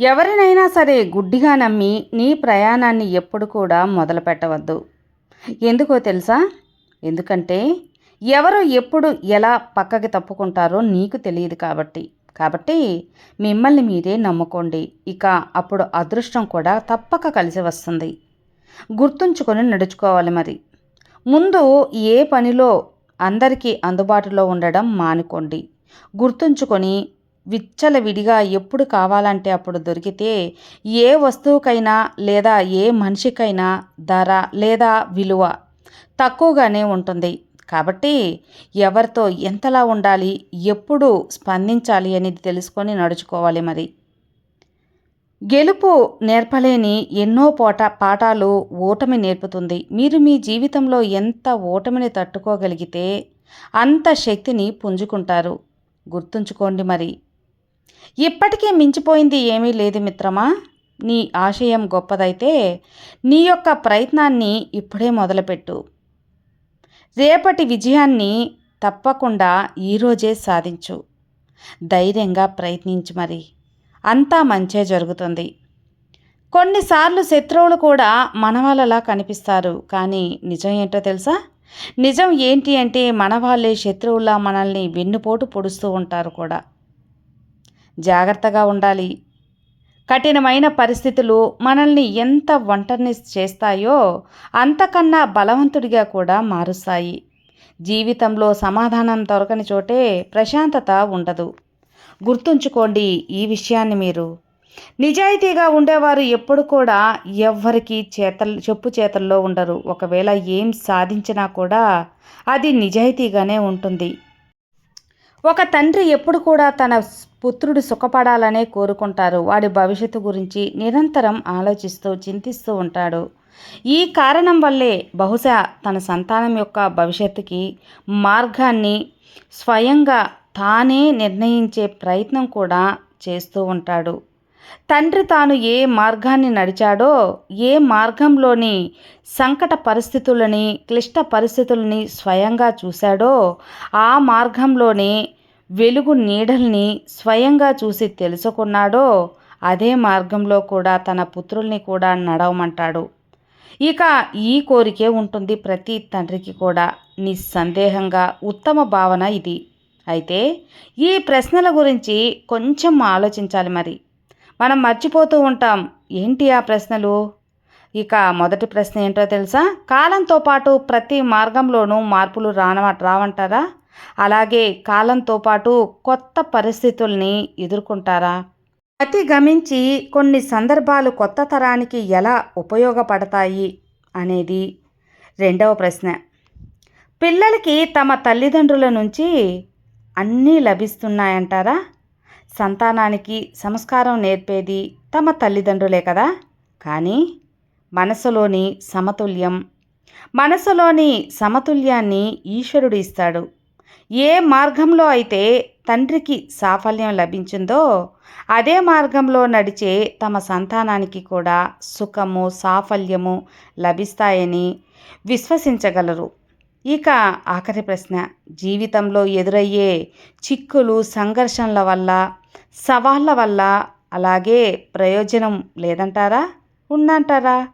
ఎవరినైనా సరే గుడ్డిగా నమ్మి నీ ప్రయాణాన్ని ఎప్పుడు కూడా మొదలు పెట్టవద్దు. ఎందుకో తెలుసా? ఎందుకంటే ఎవరు ఎప్పుడు ఎలా పక్కకి తప్పుకుంటారో నీకు తెలియదు కాబట్టి. కాబట్టి మిమ్మల్ని మీరే నమ్ముకోండి. ఇక అప్పుడు అదృష్టం కూడా తప్పక కలిసి వస్తుంది. గుర్తుంచుకొని నడుచుకోవాలి మరి. ముందు ఏ పనిలో అందరికీ అందుబాటులో ఉండడం మానుకోండి. గుర్తుంచుకొని విచ్చలవిడిగా ఎప్పుడు కావాలంటే అప్పుడు దొరికితే ఏ వస్తువుకైనా లేదా ఏ మనిషికైనా ధర లేదా విలువ తక్కువగానే ఉంటుంది. కాబట్టి ఎవరితో ఎంతలా ఉండాలి ఎప్పుడు స్పందించాలి అనేది తెలుసుకొని నడుచుకోవాలి మరి. గెలుపు నేర్పలేని ఎన్నో పోట పాఠాలు ఓటమి నేర్పుతుంది. మీరు మీ జీవితంలో ఎంత ఓటమిని తట్టుకోగలిగితే అంత శక్తిని పుంజుకుంటారు. గుర్తుంచుకోండి మరి. ఇప్పటికే మించిపోయింది ఏమీ లేదు మిత్రమా. నీ ఆశయం గొప్పదైతే నీ యొక్క ప్రయత్నాన్ని ఇప్పుడే మొదలుపెట్టు. రేపటి విజయాన్ని తప్పకుండా ఈరోజే సాధించు. ధైర్యంగా ప్రయత్నించు మరి. అంతా మంచే జరుగుతుంది. కొన్నిసార్లు శత్రువులు కూడా మనవాళ్ళలా కనిపిస్తారు. కానీ నిజం ఏంటో తెలుసా? నిజం ఏంటి అంటే మన వాళ్ళే శత్రువులా మనల్ని వెన్నుపోటు పొడుస్తూ ఉంటారు కూడా. జాగ్రత్తగా ఉండాలి. కఠినమైన పరిస్థితులు మనల్ని ఎంత ఒంటరిని చేస్తాయో అంతకన్నా బలవంతుడిగా కూడా మారుస్తాయి. జీవితంలో సమాధానం దొరకని చోటే ప్రశాంతత ఉండదు. గుర్తుంచుకోండి ఈ విషయాన్ని మీరు. నిజాయితీగా ఉండేవారు ఎప్పుడు కూడా ఎవ్వరికి చేతల్ చెప్పు చేతల్లో ఉండరు. ఒకవేళ ఏం సాధించినా కూడా అది నిజాయితీగానే ఉంటుంది. ఒక తండ్రి ఎప్పుడు కూడా తన పుత్రుడు సుఖపడాలనే కోరుకుంటారు. వాడి భవిష్యత్తు గురించి నిరంతరం ఆలోచిస్తూ చింతిస్తూ ఉంటాడు. ఈ కారణం వల్లే బహుశా తన సంతానం యొక్క భవిష్యత్తుకి మార్గాన్ని స్వయంగా తానే నిర్ణయించే ప్రయత్నం కూడా చేస్తూ ఉంటాడు. తండ్రి తాను ఏ మార్గాన్ని నడిచాడో ఏ మార్గంలోని సంకట పరిస్థితులని క్లిష్ట పరిస్థితులని స్వయంగా చూశాడో ఆ మార్గంలోనే వెలుగు నీడల్ని స్వయంగా చూసి తెలుసుకున్నాడో అదే మార్గంలో కూడా తన పుత్రుల్ని కూడా నడవమంటాడు. ఇక ఈ కోరికే ఉంటుంది ప్రతి తండ్రికి కూడా. నిస్సందేహంగా ఉత్తమ భావన ఇది. అయితే ఈ ప్రశ్నల గురించి కొంచెం ఆలోచించాలి మరి. మనం మర్చిపోతూ ఉంటాం. ఏంటి ఆ ప్రశ్నలు? ఇక మొదటి ప్రశ్న ఏంటో తెలుసా? కాలంతో పాటు ప్రతి మార్గంలోనూ మార్పులు రాన రావంటారా? అలాగే కాలంతో పాటు కొత్త పరిస్థితుల్ని ఎదుర్కొంటారా? అతి గమించి కొన్ని సందర్భాలు కొత్త తరానికి ఎలా ఉపయోగపడతాయి అనేది రెండవ ప్రశ్న. పిల్లలకి తమ తల్లిదండ్రుల నుంచి అన్నీ లభిస్తున్నాయంటారా? సంతానానికి సంస్కారం నేర్పేది తమ తల్లిదండ్రులే కదా? కానీ మనసులోని సమతుల్యం మనసులోని సమతుల్యాన్ని ఈశ్వరుడు ఇస్తాడు. ఏ మార్గంలో అయితే తండ్రికి సాఫల్యం లభించిందో అదే మార్గంలో నడిచే తమ సంతానానికి కూడా సుఖము సాఫల్యము లభిస్తాయని విశ్వసించగలరు. ఇక ఆఖరి ప్రశ్న. జీవితంలో ఎదురయ్యే చిక్కులు సంఘర్షణల వల్ల సవాళ్ళ వల్ల అలాగే ప్రయోజనం లేదంటారా? ఉందంటారా?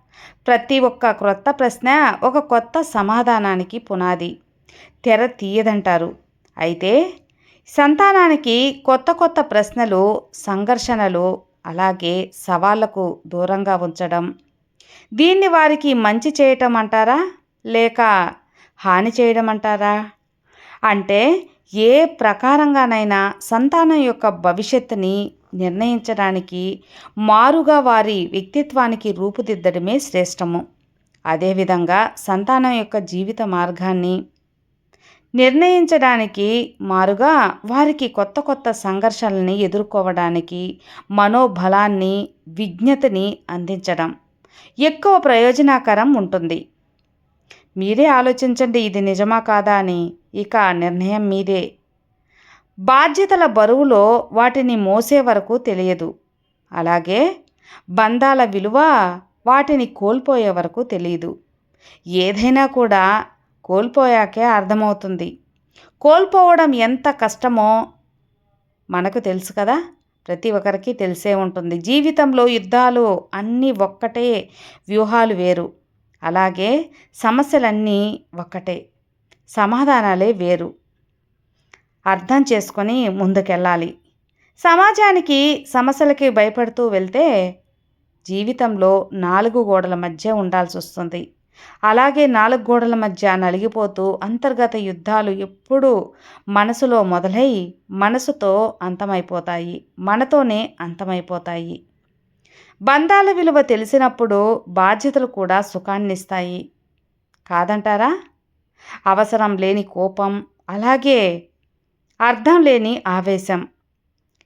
ప్రతి ఒక్క క్రొత్త ప్రశ్న ఒక కొత్త సమాధానానికి పునాది. తెర తీయదంటారు. అయితే సంతానానికి కొత్త కొత్త ప్రశ్నలు సంఘర్షణలు అలాగే సవాళ్ళకు దూరంగా ఉంచడం. దీన్ని వారికి మంచి చేయటం అంటారా? లేక హాని చేయడం అంటారా? అంటే ఏ ప్రకారంగానైనా సంతానం యొక్క భవిష్యత్తుని నిర్ణయించడానికి మారుగా వారి వ్యక్తిత్వానికి రూపుదిద్దడమే శ్రేష్టము. అదేవిధంగా సంతానం యొక్క జీవిత మార్గాన్ని నిర్ణయించడానికి మారుగా వారికి కొత్త కొత్త సంఘర్షణల్ని ఎదుర్కోవడానికి మనోబలాన్ని విజ్ఞతని అందించడం ఎక్కువ ప్రయోజనకరం ఉంటుంది. మీరే ఆలోచించండి ఇది నిజమా కాదా అని. ఇక నిర్ణయం మీదే. బాధ్యతల బరువులో వాటిని మోసే వరకు తెలియదు. అలాగే బంధాల విలువ వాటిని కోల్పోయే వరకు తెలియదు. ఏదైనా కూడా కోల్పోయాకే అర్థమవుతుంది. కోల్పోవడం ఎంత కష్టమో మనకు తెలుసు కదా. ప్రతి ఒక్కరికి తెలిసే ఉంటుంది. జీవితంలో యుద్ధాలు అన్నీ ఒక్కటే వ్యూహాలు వేరు. అలాగే సమస్యలన్నీ ఒక్కటే. సమాధానాలే వేరు. అర్థం చేసుకొని ముందుకెళ్ళాలి. సమాజానికి సమస్యలకి భయపడుతూ వెళ్తే జీవితంలో నాలుగు గోడల మధ్య ఉండాల్సి వస్తుంది. అలాగే నాలుగు గోడల మధ్య నలిగిపోతూ అంతర్గత యుద్ధాలు ఎప్పుడూ మనసులో మొదలై మనసుతో అంతమైపోతాయి. మనతోనే అంతమైపోతాయి. బంధాల విలువ తెలిసినప్పుడు బాధ్యతలు కూడా సుఖాన్నిస్తాయి. కాదంటారా? అవసరం లేని కోపం అలాగే అర్థం లేని ఆవేశం.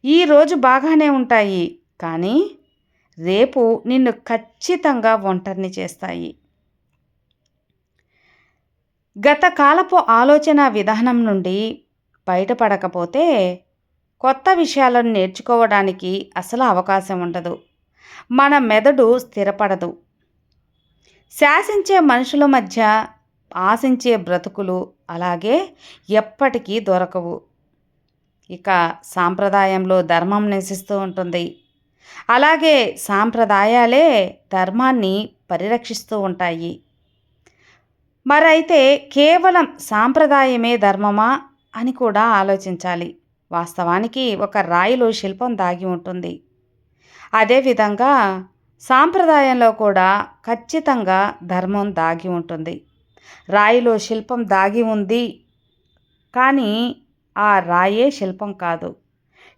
ఈరోజు బాగానే ఉంటాయి కానీ రేపు నిన్ను ఖచ్చితంగా ఒంటరిని చేస్తాయి. గత కాలపు ఆలోచన విధానం నుండి బయటపడకపోతే కొత్త విషయాలను నేర్చుకోవడానికి అసలు అవకాశం ఉండదు. మన మెదడు స్థిరపడదు. శాసించే మనుషుల మధ్య ఆశించే బ్రతుకులు అలాగే ఎప్పటికీ దొరకవు. ఇక సాంప్రదాయంలో ధర్మం నివసిస్తూ ఉంటుంది. అలాగే సాంప్రదాయాలే ధర్మాన్ని పరిరక్షిస్తూ ఉంటాయి. మరైతే కేవలం సాంప్రదాయమే ధర్మమా అని కూడా ఆలోచించాలి. వాస్తవానికి ఒక రాయిలో శిల్పం దాగి ఉంటుంది. అదేవిధంగా సాంప్రదాయంలో కూడా ఖచ్చితంగా ధర్మం దాగి ఉంటుంది. రాయిలో శిల్పం దాగి ఉంది. కానీ ఆ రాయే శిల్పం కాదు.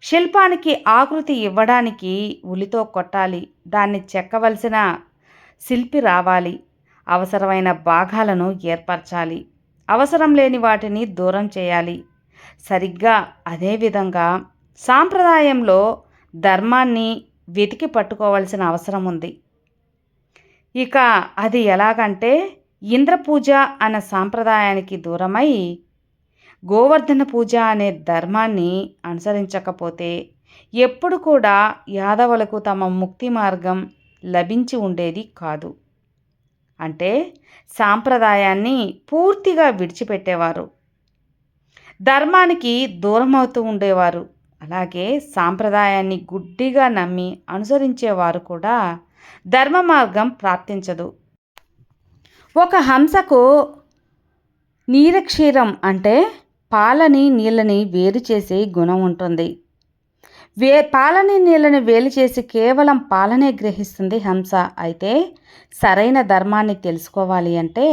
శిల్పానికి ఆకృతి ఇవ్వడానికి ఉలితో కొట్టాలి. దాన్ని చెక్కవలసిన శిల్పి రావాలి. అవసరమైన భాగాలను ఏర్పరచాలి. అవసరం లేని వాటిని దూరం చేయాలి. సరిగ్గా అదేవిధంగా సాంప్రదాయంలో ధర్మాన్ని వెతికి పట్టుకోవాల్సిన అవసరం ఉంది. ఇక అది ఎలాగంటే ఇంద్రపూజ అనే సాంప్రదాయానికి దూరమై గోవర్ధన పూజ అనే ధర్మాన్ని అనుసరించకపోతే ఎప్పుడు కూడా యాదవులకు తమ ముక్తి మార్గం లభించి ఉండేది కాదు. అంటే సాంప్రదాయాన్ని పూర్తిగా విడిచిపెట్టేవారు. ధర్మానికి దూరం అవుతూ ఉండేవారు. అలాగే సాంప్రదాయాన్ని గుడ్డిగా నమ్మి అనుసరించేవారు కూడా ధర్మ మార్గం ప్రాప్తించదు. ఒక హంసకు నీరక్షీరం అంటే పాలని నీళ్ళని వేరు చేసే గుణం ఉంటుంది. వే పాలని నీళ్ళని వేలు చేసి కేవలం పాలనే గ్రహిస్తుంది హంస. అయితే సరైన ధర్మాన్ని తెలుసుకోవాలి అంటే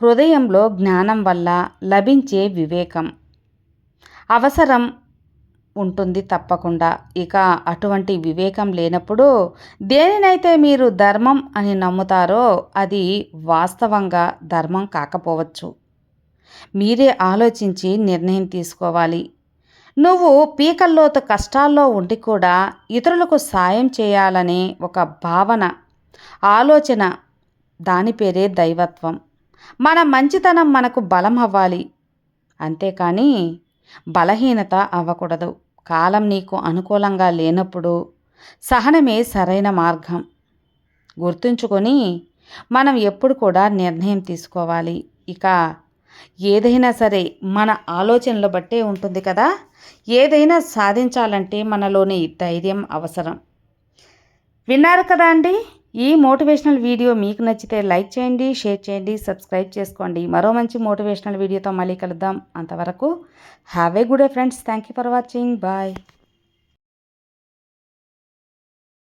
హృదయంలో జ్ఞానం వల్ల లభించే వివేకం. అవసరం ఉంటుంది తప్పకుండా. ఇక అటువంటి వివేకం లేనప్పుడు దేనినైతే మీరు ధర్మం అని నమ్ముతారో అది వాస్తవంగా ధర్మం కాకపోవచ్చు. మీరే ఆలోచించి నిర్ణయం తీసుకోవాలి. నువ్వు పీకల్లోతు కష్టాల్లో ఉండి కూడా ఇతరులకు సాయం చేయాలనే ఒక భావన ఆలోచన దాని పేరే దైవత్వం. మన మంచితనం మనకు బలం అవ్వాలి. అంతేకాని బలహీనత అవ్వకూడదు. కాలం నీకు అనుకూలంగా లేనప్పుడు సహనమే సరైన మార్గం. గుర్తుంచుకొని మనం ఎప్పుడు కూడా నిర్ణయం తీసుకోవాలి. ఇక ఏదైనా సరే మన ఆలోచనలు బట్టే ఉంటుంది కదా. ఏదైనా సాధించాలంటే మనలోని ధైర్యం అవసరం. విన్నారు కదా అండి? ఈ మోటివేషనల్ వీడియో మీకు నచ్చితే లైక్ చేయండి షేర్ చేయండి సబ్స్క్రైబ్ చేసుకోండి. మరో మంచి మోటివేషనల్ వీడియోతో మళ్ళీ కలుద్దాం. అంతవరకు have a good friends. Thank you for watching. Bye.